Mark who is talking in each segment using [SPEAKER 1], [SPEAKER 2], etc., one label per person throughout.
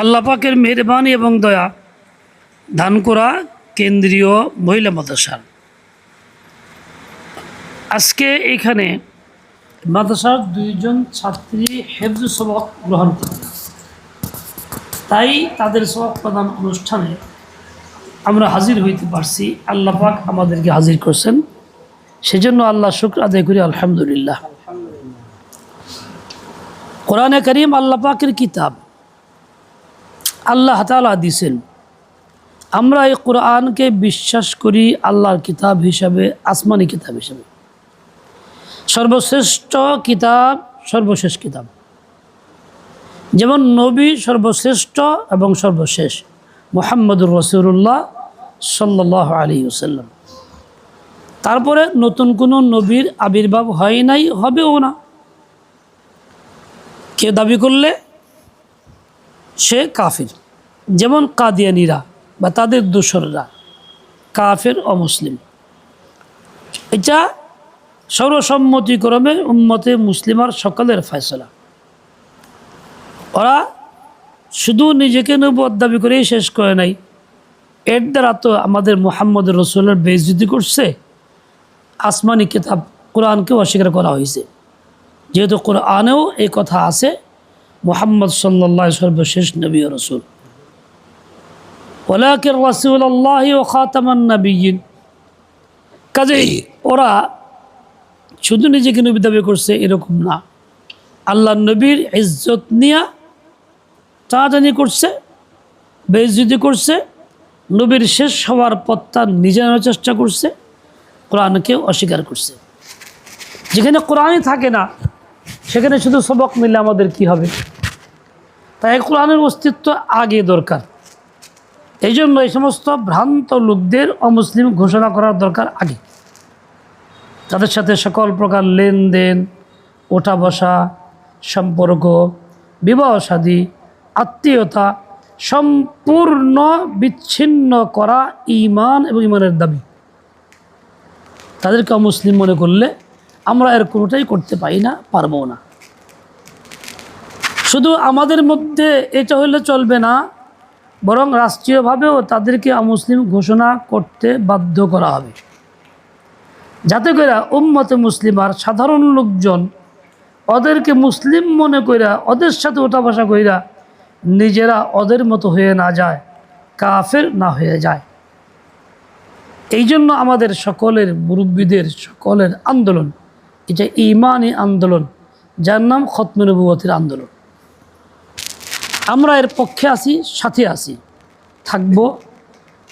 [SPEAKER 1] আল্লাহ পাকের মেহরবানি এবং দয়া ধানকোড়া কেন্দ্রীয় মহিলা মাদ্রাসার। আজকে এখানে মাদ্রাসার দুইজন ছাত্রী হেফজু সবক গ্রহণ করবে তাই তাদের সবক প্রদান অনুষ্ঠানে আমরা হাজির হইতে পারছি। আল্লাহ পাক আমাদেরকে হাজির করছেন। সেজন্য আল্লাহ শুক্র আদায় করি, আলহামদুলিল্লাহ। কোরআনে করিম আল্লাহ পাকের কিতাব আল্লাহ তালা দিছেন। আমরা এই কোরআনকে বিশ্বাস করি আল্লাহর কিতাব হিসাবে, আসমানি কিতাব হিসাবে। সর্বশ্রেষ্ঠ কিতাব সর্বশেষ কিতাব। যেমন নবী সর্বশ্রেষ্ঠ এবং সর্বশেষ, মোহাম্মদুর রসুল্লাহ সাল্লাহ আলী ওসাল্লাম তারপরে নতুন কোনো নবীর আবির্ভাব হয় নাই, হবেও না। কেউ দাবি করলে সে কাফির। যেমন কাদিয়ানিরা বা তাদের দোসররা, কাফের অমুসলিম এটা সর্বসম্মতিক্রমে উম্মতে মুসলিমার সকলের ফয়সলা। ওরা শুধু নিজেকে নবুয়ত দাবি করেই শেষ করে নাই। এর দ্বারা তো আমাদের মোহাম্মদ রসুলের বেজুদি করছে। আসমানি কিতাব কোরআনকেও অস্বীকার করা হয়েছে। যেহেতু কোরআনেও এই কথা আছে মোহাম্মদ সাল্লাহ সর্বশেষ নবী রসুল। ওলাকের রসুল আল্লাহ ও খাতামান নবীন কাজেই ওরা শুধু নিজেকে নবী দাবি করছে এরকম না। আল্লাহ নবীর ইজ্জত নিয়া টানাটানি করছে বেইজ্জতি করছে নবীর শেষ হওয়ার পথটা নিজে নেওয়ার চেষ্টা করছে কোরআনকে অস্বীকার করছে। যেখানে কোরআনই থাকে না সেখানে শুধু সবক মিলে আমাদের কি হবে? তাই কোরআনের অস্তিত্ব আগে দরকার। এই জন্য এই সমস্ত ভ্রান্ত লোকদের অমুসলিম ঘোষণা করার দরকার আগে। তাদের সাথে সকল প্রকার লেনদেন ওঠা বসা সম্পর্ক বিবাহ সাদী আত্মীয়তা সম্পূর্ণ বিচ্ছিন্ন করা ইমান এবং ইমানের দাবি। তাদেরকে অমুসলিম মনে করলে আমরা এর কোনোটাই করতে পারি না, পারব না। শুধু আমাদের মধ্যে এটা হলে চলবে না, বরং রাষ্ট্রীয়ভাবেও তাদেরকে অমুসলিম ঘোষণা করতে বাধ্য করা হবে। যাতে করে উম্মতে মুসলিম আর সাধারণ লোকজন ওদেরকে মুসলিম মনে কইরা, ওদের সাথে ওঠা বসা কইরা নিজেরা ওদের মতো হয়ে না যায়, কাফের না হয়ে যায়। এই জন্য আমাদের সকলের মুরব্বীদের সকলের আন্দোলন, এটা ইমানি আন্দোলন, যার নাম খতমনবুয়তের আন্দোলন। আমরা এর পক্ষে আছি, সাথে আছি। থাকব,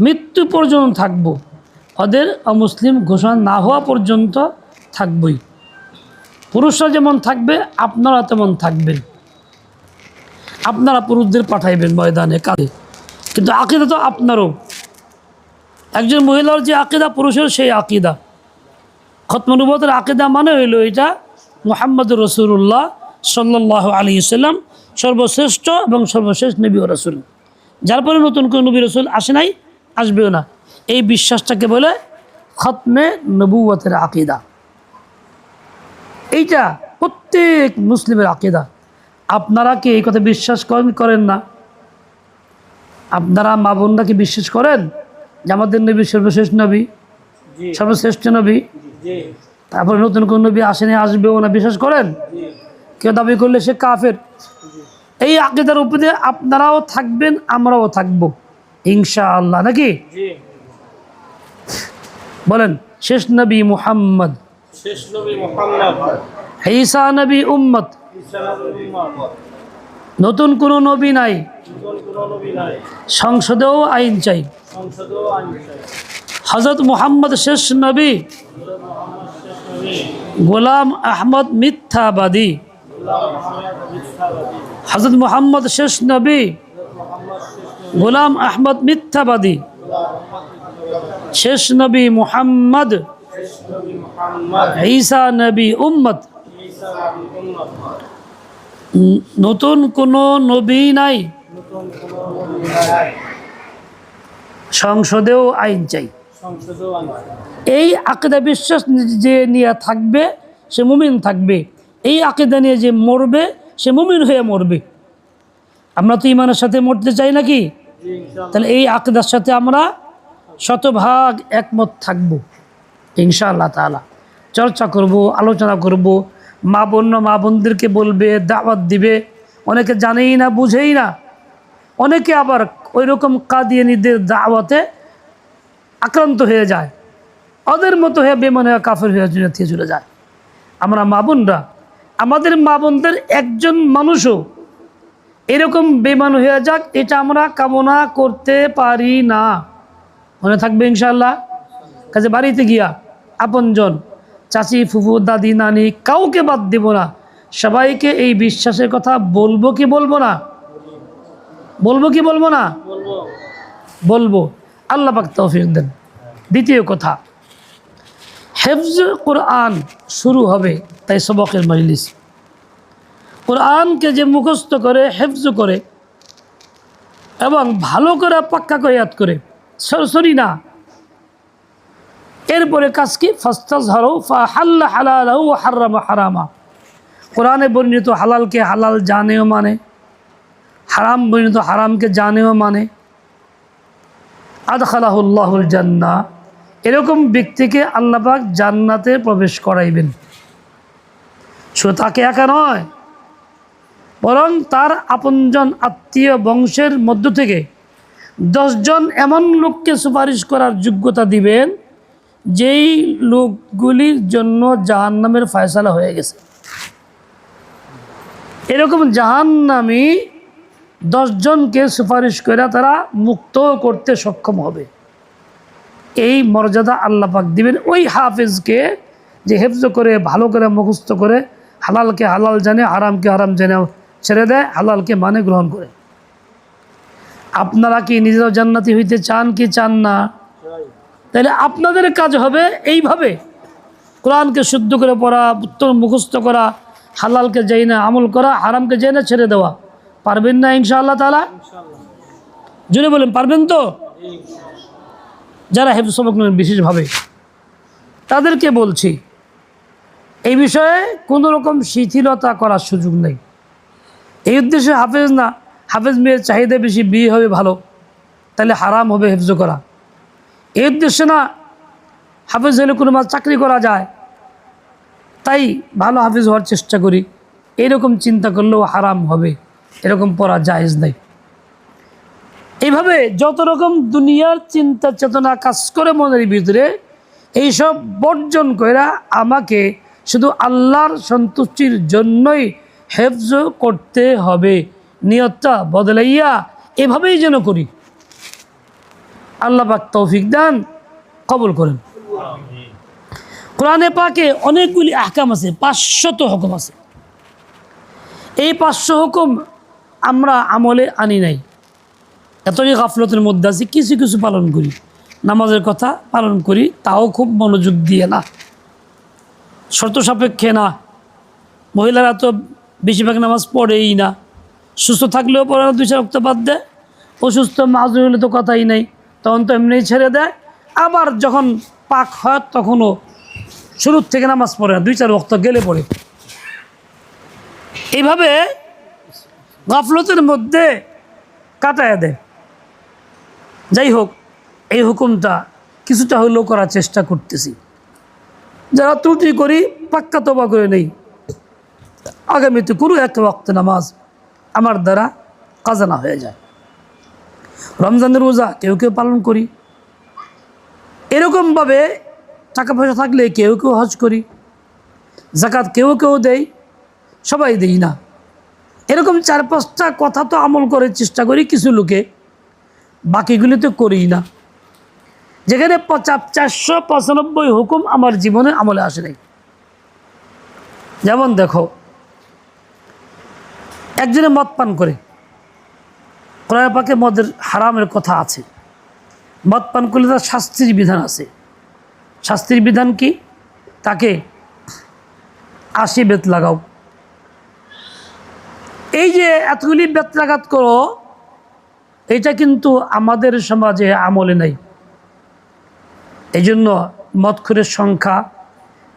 [SPEAKER 1] মৃত্যু পর্যন্ত থাকব। ওদের অমুসলিম ঘোষণা না হওয়া পর্যন্ত থাকবই। পুরুষরা যেমন থাকবে, আপনারা তেমন থাকবেন। আপনারা পুরুষদের পাঠাইবেন ময়দানে কাজে কিন্তু আকিদা তো আপনারও। একজন মহিলার যে আকিদা, পুরুষের সেই আকিদা। খতমনুবতের আকিদা মানে হইল এটা মোহাম্মদ রসুল্লাহ সাল্লাহ আলী সাল্লাম সর্বশ্রেষ্ঠ এবং সর্বশেষ নবী ও রসুল। যার পরে নতুন কোনো নবী রসুল আসে নাই আসবেও না। এই বিশ্বাসটাকে বলে খতমে নবুয়তের আকিদা। এইটা প্রত্যেক মুসলিমের আকিদা। আপনারা কি এই কথা বিশ্বাস করেন করেন না? আপনারা মা বোনরা কি বিশ্বাস করেন যে আমাদের নবী সর্বশেষ নবী? সর্বশ্রেষ্ঠ নবী? তারপরে নতুন কোন নবী আসেনি আসবেও না বিশ্বাস করেন? কেউ দাবি করলে সে কাফের। এই আকিদার উপরে আপনারাও থাকবেন আমরাও থাকব। ইনশা আল্লাহ নাকি বলেন শেষ নবী মুহাম্মদ। ঈসা নবী উম্মত। নতুন কোনো নবী নাই। সংসদেও আইন চাই। হজরত মুহাম্মদ শেষ নবী। গোলাম আহমদ মিথ্যাবাদী। হজরত মুহাম্মদ শেষ নবী, গোলাম আহমদ মিথ্যাবাদী। শেষ নবী মুহাম্মদ, ঈসা নবী উম্মত। নতুন কোনো নবী নাই। সংসদেও আইন চাই। এই আকিদা বিশ্বাস যে নিয়ে থাকবে, সে মুমিন থাকবে। এই আকিদা নিয়ে যে মরবে, সে মুমিন হয়ে মরবে। আমরা তো ইমানের সাথে মরতে চাই নাকি? তাহলে এই আকিদার সাথে আমরা শতভাগ একমত থাকব থাকব ইনশাআল্লাহ তাআলা। চর্চা করব, আলোচনা করব। মা বোন মা বোনদেরকে বলবে, দাওয়াত দিবে। অনেকে জানেই না, বুঝেই না। অনেকে আবার ওই রকম কাদিয়ানিদের দাওয়াতে আক্রান্ত হয়ে যায়। ওদের মতো হয়ে বেমন হয়ে কাফের হয়ে চলে যায়। আমরা মা বোনরা আমাদের মা বোনদের একজন মানুষও এরকম বেমান হয়ে যাক, এটা আমরা কামনা করতে পারি না। মনে থাকবে ইনশাল্লাহ কাজে বাড়িতে গিয়া আপনজন, চাচি, ফুফু, দাদি, নানি, কাউকে বাদ দেব না। সবাইকে এই বিশ্বাসের কথা বলব কি বলব না? বলব কি বলব না?
[SPEAKER 2] বলব।
[SPEAKER 1] আল্লাহ পাক তৌফিক দেন। দ্বিতীয় কথা হেফজ কোরআন শুরু হবে তাই সবকের মজলিস। কোরআনকে যে মুখস্থ করে, হেফজ করে এবং ভালো করে পাক্কা ইয়াদ করে সরসরি না। এরপরে কাজ কি? ফাস্তাজ হারো হাল্লা হালালাহু হারামা হারামা। কোরআনে বর্ণিত হালালকে হালাল জানেও মানে হারাম বর্ণিত হারামকে জানেও মানে। আদখালাহুল্লাহুল জান্না এরকম ব্যক্তিকে আল্লাপাক জান্নাতে প্রবেশ করাইবেন। শুধু তাকে একা নয়, বরং তার আপনজন আত্মীয় বংশের মধ্য থেকে দশজন এমন লোককে সুপারিশ করার যোগ্যতা দিবেন, যেই লোকগুলির জন্য জাহান্নামের ফয়সালা হয়ে গেছে। এরকম জাহান্নামি দশজনকে সুপারিশ করে তারা মুক্ত করতে সক্ষম হবে। এই মর্যাদা আল্লাহ পাক দিবেন। ওই হাফেজকে যে হেফজ করে, ভালো করে, মুখস্থ করে, হালালকে হালাল জানে, হারামকে হারাম জানে ছেড়ে দেয়, হালালকে মানে গ্রহণ করে। আপনারা কি নিজেরাও জান্নাতি হইতে চান কি চান না? তাহলে আপনাদের কাজ হবে এইভাবে। কোরআনকে শুদ্ধ করে পড়া উত্তর মুখস্থ করা, হালালকে যাই না আমল করা, হারামকে যাই না ছেড়ে দেওয়া। পারবেন না ইনশাআল্লাহ তালা জুড়ে বলেন, পারবেন তো? যারা হেফজ সবক নেন বিশেষভাবে, তাদেরকে বলছি, এই বিষয়ে কোনো রকম শিথিলতা করার সুযোগ নেই। এই উদ্দেশ্যে হাফেজ না, হাফেজ মেয়ের চাহিদা বেশি, বিয়ে হবে ভালো, তাহলে হারাম হবে হেফজ করা। এই উদ্দেশ্যে না, হাফেজ হলে কোনো মাস চাকরি করা যায়, তাই ভালো হাফেজ হওয়ার চেষ্টা করি। এরকম চিন্তা করলেও হারাম হবে, এরকম পড়া জায়েজ নাই। এইভাবে যত রকম দুনিয়ার চিন্তা চেতনা কাজ করে মনের ভিতরে, এইসব বর্জন কইরা আমাকে শুধু আল্লাহর সন্তুষ্টির জন্যই হেফজ করতে হবে। নিয়তটা বদলাইয়া এভাবেই যেন করি। আল্লাহ পাক তৌফিক দান, কবুল করেন। কোরআনে পাকে অনেকগুলি আহকাম আছে, পাঁচশত হুকুম আছে। এই পাঁচশো হুকুম আমরা আমলে আনি নাই। এতই গাফলতের মধ্যে আছি, কিছু কিছু পালন করি। নামাজের কথা পালন করি, তাও খুব মনোযোগ দিয়ে না। শর্ত সাপেক্ষে না। মহিলারা তো বেশিরভাগ নামাজ পড়েই না। সুস্থ থাকলেও পড়ে না দুই চার রক্ত বাদ দেয়। অসুস্থ মাজুর হলে তো কথাই নেই। তখন তো এমনিই ছেড়ে দেয়। আবার যখন পাক হয়, তখনও শুরুর থেকে নামাজ পড়ে না দুই চার রক্ত গেলে পড়ে। এইভাবে গাফলতের মধ্যে কাটায় দেয়। যাই হোক, এই হুকুমটা কিছুটা হলেও করার চেষ্টা করতেছি। যারা ত্রুটি করি পাক্কা তবা করে নেই। আগামীতে কোনো একটা ওয়াক্ত নামাজ আমার দ্বারা কাজানা হয়ে যায়। রমজানের রোজা কেউ কেউ পালন করি। এরকমভাবে টাকা পয়সা থাকলে কেউ কেউ হজ করি। জাকাত কেউ কেউ দেয় সবাই দেই না। এরকম চার পাঁচটা কথা তো আমল করে চেষ্টা করি কিছু লোকে। বাকিগুলি তো করি না। যেখানে চারশো পঁচানব্বই হুকুম আমার জীবনে আমলে আসে নাই। যেমন দেখো, একজনে মদ পান করে। কোরআন পাকে মদের হারামের কথা আছে। মদ পান করলে তার শাস্তির বিধান আছে। শাস্তির বিধান কি? তাকে আশি বেত লাগাও। এই যে এতগুলি বেত্রাঘাত করো এটা কিন্তু আমাদের সমাজে আমলে নেই। এই জন্য মদখুরের সংখ্যা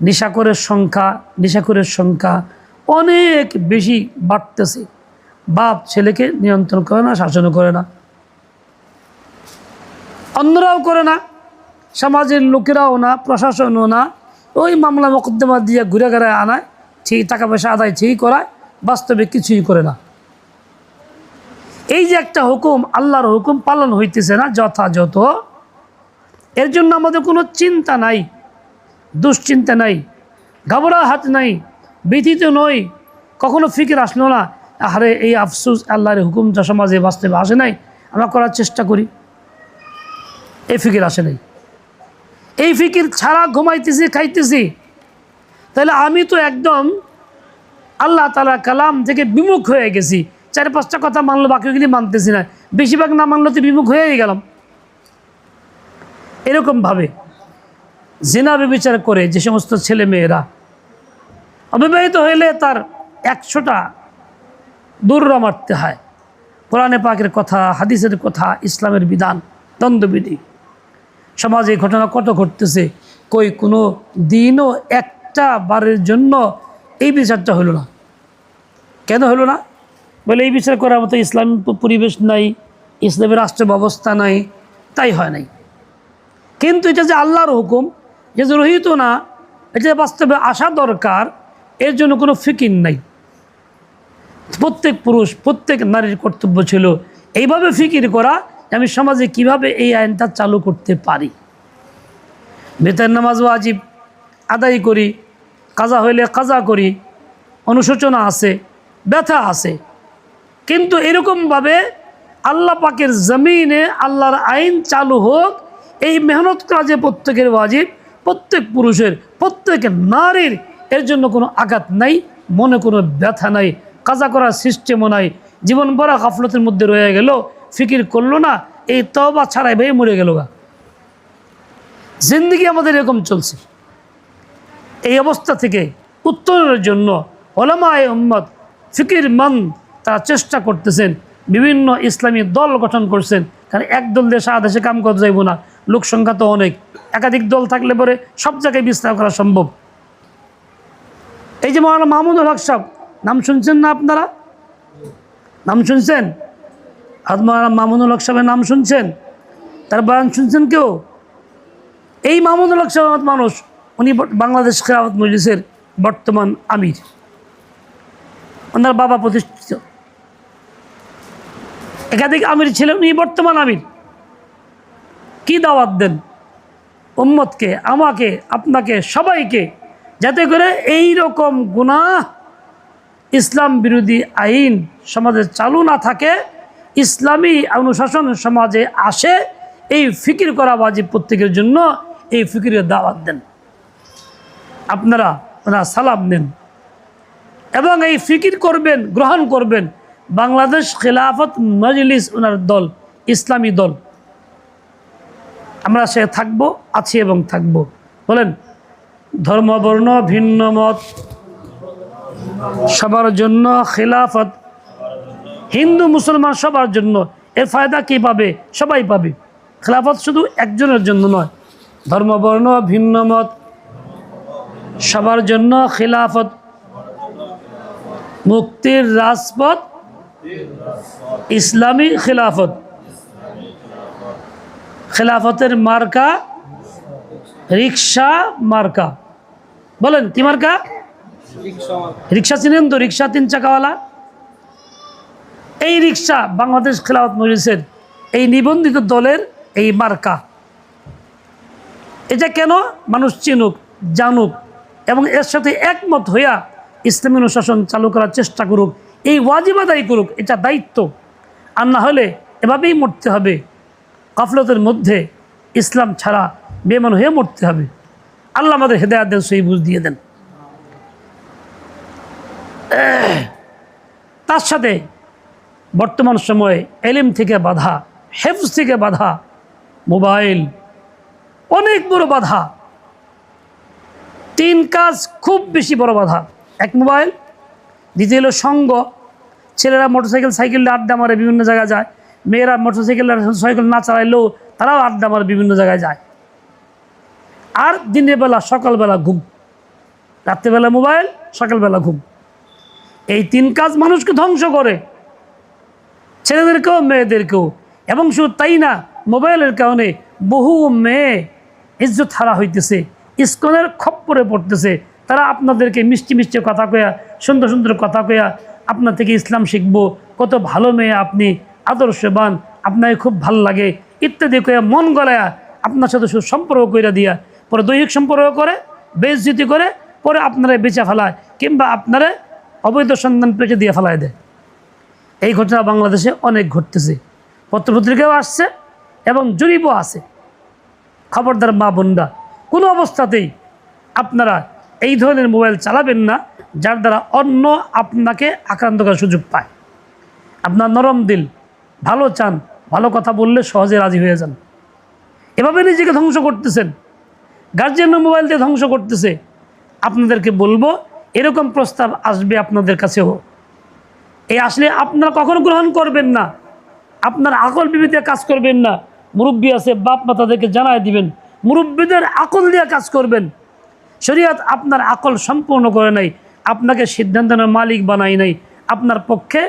[SPEAKER 1] নিশাকরের সংখ্যা নিশাকরের সংখ্যা অনেক বেশি বাড়তেছে। বাপ ছেলেকে নিয়ন্ত্রণ করে না, শাসনও করে না। অন্যরাও করে না, সমাজের লোকেরাও না, প্রশাসনও না। ওই মামলা মকদ্দমা দিয়ে ঘুরে ঘুরে আনায়, ঠিক টাকা পয়সা আদায় ঠিক করায়, বাস্তবে কিছুই করে না। এই যে একটা হুকুম, আল্লাহর হুকুম পালন হইতেছে না যথাযথ, এর জন্য আমাদের কোনো চিন্তা নাই, দুশ্চিন্তা নাই ঘাবড়াহাট নাই, ব্যথিত নই, কখনো ফিকির আসলো না আরে এই আফসুস আল্লাহর হুকুম যা সমাজে বাস্তবে আসে নাই, আমরা করার চেষ্টা করি। এই ফিকির আসে নাই। এই ফিকির ছাড়া ঘুমাইতেছি, খাইতেছি, তাহলে আমি তো একদম আল্লাহ তালা কালাম থেকে বিমুখ হয়ে গেছি। চার পাঁচটা কথা মানলো বাকিগুলি মানতেছি না। বেশিরভাগ না মানলো তো বিমুখ হয়েই গেলাম। এরকমভাবে জেনা বিচার করে যে সমস্ত ছেলে মেয়েরা অবিবাহিত হইলে তার একশোটা দৌড়া মারতে হয়। কোরআনে পাকের কথা, হাদিসের কথা, ইসলামের বিধান, দ্বন্দ্ববিধি। সমাজে ঘটনা কত ঘটতেছে, কই কোনো দিনও একটা বারের জন্য এই বিচারটা হলো না। কেন হলো না? বলে, এই বিচার করার মতো ইসলাম পরিবেশ নাই, ইসলামের রাষ্ট্র ব্যবস্থা নাই। তাই হয় নাই। কিন্তু এটা যে আল্লাহর হুকুম যে রহিত না, এটা বাস্তবে আসা দরকার, এর জন্য কোনো ফিকির নাই। প্রত্যেক পুরুষ, প্রত্যেক নারীর কর্তব্য ছিল এইভাবে ফিকির করা আমি সমাজে কীভাবে এই আইনটা চালু করতে পারি। বেতন নামাজ ওয়াজিব, আদায় করি, কাজা হইলে কাজা করি, অনুশোচনা আছে, ব্যথা আছে। কিন্তু এরকমভাবে আল্লাহ পাকের জমিনে আল্লাহর আইন চালু হোক, এই মেহনত কাজে প্রত্যেকের ওয়াজিব, প্রত্যেক পুরুষের, প্রত্যেক নারীর, এর জন্য কোনো আঘাত নাই, মনে কোনো ব্যথা নাই, কাজা করার সিস্টেমও নাই, জীবন ভরা গাফলতের মধ্যে রয়ে গেল, ফিকির করল না, এই তবা ছাড়াই ভাই মরে গেল গা। জিন্দগি আমাদের এরকম চলছে। এই অবস্থা থেকে উত্তরণের জন্য ওলামায় উম্মত ফিকির মান তারা চেষ্টা করতেছেন, বিভিন্ন ইসলামী দল গঠন করছেন, কারণ এক দল দিয়ে সারা দেশে কাম করতে যাইব না, লোক সংখ্যা তো অনেক। একাধিক দল থাকলে পরে সব জায়গায় বিস্তার করা সম্ভব। এই যে মৌলানা মাহমুদুল হক সাহেব, নাম শুনছেন না আপনারা? নাম শুনছেন? আর মৌলানা মাহমুদুল হক সাহেবের নাম শুনছেন? তার বয়ান শুনছেন কেউ? এই মাহমুদুল হক সাহেব মানুষ, উনি বাংলাদেশ খেরাওয়াত মজলিসের বর্তমান আমির। ওনার বাবা প্রতিষ্ঠিত। একাধিক আমির ছিলেন উনি বর্তমান আমির। কি দাওয়াত দেন উম্মতকে, আমাকে, আপনাকে, সবাইকে, যাতে করে এই রকম গুনাহ ইসলাম বিরোধী আইন সমাজে চালু না থাকে, ইসলামী অনুশাসন সমাজে আসে, এই ফিকির করা বাজিব প্রত্যেকের জন্য এই ফিকিরের দাওয়াত দেন। আপনারা ওনারা সালাম নেন এবং এই ফিকির করবেন, গ্রহণ করবেন বাংলাদেশ খেলাফত মজলিস ওনার দল, ইসলামী দল। আমরা সে থাকব, আছি এবং থাকব। বলেন ধর্মবর্ণ ভিন্ন মত, সবার জন্য খেলাফত। হিন্দু, মুসলমান সবার জন্য। এর ফায়দা কে পাবে? সবাই পাবে। খেলাফত শুধু একজনের জন্য নয়। ধর্মবর্ণ ভিন্ন মত, সবার জন্য খেলাফত। মুক্তির রাজপথ ইসলামী খেলাফত। খেলাফতের মার্কা রিক্সা মার্কা। বলেন, কি মার্কা?
[SPEAKER 2] রিক্সা
[SPEAKER 1] চিনেন তো রিক্সা তিন চাকাওয়ালা। এই রিক্সা বাংলাদেশ খেলাফত মজলিসের এই নিবন্ধিত দলের এই মার্কা। এটা কেন মানুষ চিনুক, জানুক, এবং এর সাথে একমত হইয়া ইসলামী অনুশাসন চালু করার চেষ্টা করুক এই ওয়াজিব আদায় করুক, এটা দায়িত্ব। আর না হলে এভাবেই মরতে হবে। কাফলতের মধ্যে ইসলাম ছাড়া বেমান হয়ে মরতে হবে। আল্লাহ আমাদের হেদায়াত দেন সেই বুঝ দিয়ে দেন। তার সাথে বর্তমান সময়ে এলিম থেকে বাধা, হেফজ থেকে বাধা, মোবাইল, অনেক বড় বাধা। তিন কাজ খুব বেশি বড় বাধা। এক মোবাইল দ্বিতীয় হলো সঙ্গ। ছেলেরা মোটরসাইকেল, সাইকেল আড্ডা মারে বিভিন্ন জায়গায় যায়। মেয়েরা মোটরসাইকেল সাইকেল না চালাইলেও তারাও আড্ডা মারে বিভিন্ন জায়গায় যায়। আর দিনের বেলা, সকালবেলা ঘুম। রাত্রেবেলা মোবাইল, সকালবেলা ঘুম। এই তিন কাজ মানুষকে ধ্বংস করে। ছেলেদেরকেও, মেয়েদেরকেও। এবং শুধু তাই না, মোবাইলের কারণে বহু মেয়ে ইজ্জত হারা হইতেছে। ইস্কনের খপ্পরে পড়তেছে। তারা আপনাদেরকে মিষ্টি মিষ্টি কথা কয়া সুন্দর সুন্দর কথা কয়া আপনার থেকে ইসলাম শিখব। কত ভালো মেয়ে আপনি, আদর্শবান, আপনাকে খুব ভালো লাগে। ইত্যাদি কয়া মন গলায়া আপনার সাথে শুধু সম্পর্ক কইরা দিয়া, পরে দৈহিক সম্পর্ক করে বেজ্জিতি করে, পরে আপনারা বেচা ফেলায়, কিংবা আপনারা অবৈধ সন্ধান পেটে দিয়ে ফেলায় দেয়। এই ঘটনা বাংলাদেশে অনেক ঘটতেছে। পত্রপত্রিকাও আসছে এবং জরিপও আছে। খবরদার মা বোনরা, কোনো অবস্থাতেই আপনারা এই ধরনের মোবাইল চালাবেন না। যার দ্বারা অন্য আপনাকে আক্রান্ত করার সুযোগ পায়। আপনার নরম দিল, ভালো চান, ভালো কথা বললে সহজে রাজি হয়ে যান। এভাবে নিজেকে ধ্বংস করতেছেন গার্জিয়ানের মোবাইল দিয়ে ধ্বংস করতেছে। আপনাদেরকে বলব, এরকম প্রস্তাব আসবে আপনাদের কাছেও। এই আসলে আপনারা কখনো গ্রহণ করবেন না। আপনার আকল বিবিতে কাজ করবেন না। মুরব্বী আছে, বাপ মা তাদেরকে জানায় দিবেন, মুরব্বীদের আকল দিয়ে কাজ করবেন। শরীয়ত আপনার আকল সম্পূর্ণ করে নাই। আপনাকে সিদ্ধান্ত নেওয়ার মালিক বানাই নাই। আপনার পক্ষে,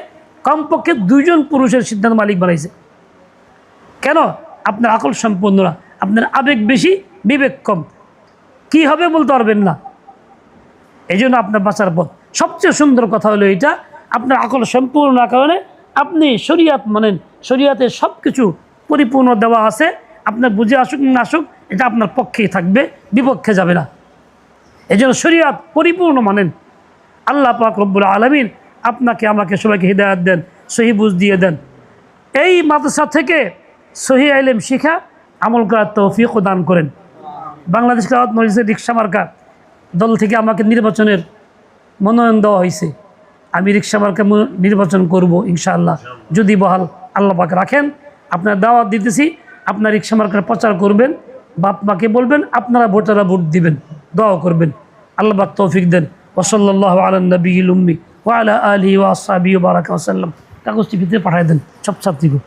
[SPEAKER 1] কমপক্ষে দুইজন পুরুষের সিদ্ধান্ত মালিক বানাইছে। কেন? আপনার আকল সম্পূর্ণ না আপনার আবেগ বেশি, বিবেক কম। কি হবে বলতে পারবেন না। এই জন্য আপনার বাঁচার পথ। সবচেয়ে সুন্দর কথা হলো এটা, আপনার আকল সম্পূর্ণ না কারণে আপনি শরিয়াত মানেন। শরিয়াতে সব কিছু পরিপূর্ণ দেওয়া আছে। আপনার বুঝে আসুক না আসুক, এটা আপনার পক্ষেই থাকবে, বিপক্ষে যাবে না। এই জন্য শরিয়াত পরিপূর্ণ মানেন। আল্লাহ পাক রব্বুল আলমিন আপনাকে, আমাকে সবাইকে হৃদায়ত দেন, সহি বুঝ দিয়ে দেন। এই মাদ্রাসা থেকে সহি আইলেম শিখা আমল করার তৌফিকও দান করেন। বাংলাদেশ কাওয়াত মজলিসের রিক্সা মার্কা দল থেকে আমাকে নির্বাচনের মনোনয়ন দেওয়া হয়েছে। আমি রিক্সা মার্কা নির্বাচন করব ইনশাআল্লাহ। যদি বহাল আল্লাহ পাক রাখেন, আপনার দাওয়াত দিতেছি, আপনার রিক্সা মার্কার প্রচার করবেন, বাপ মাকে বলবেন, আপনারা ভোটাররা ভোট দিবেন, দোয়াও করবেন। আল্লাহ পাক তৌফিক দেন। ওসল্লাহ আলম আলহি ও আসাবি ও বারাক আসাল্লাম পাঠিয়ে দেন, সব ছাত্রীকে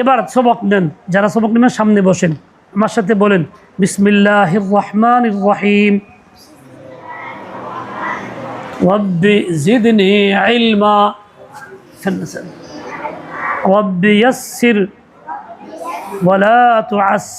[SPEAKER 1] এবার সবক নেন, যারা সবক নেবেন সামনে বসেন। আমার সাথে বলেন বিসমিল্লাহ রহমান রহিম। রব্বি জিদনি ইলমা। রব্বি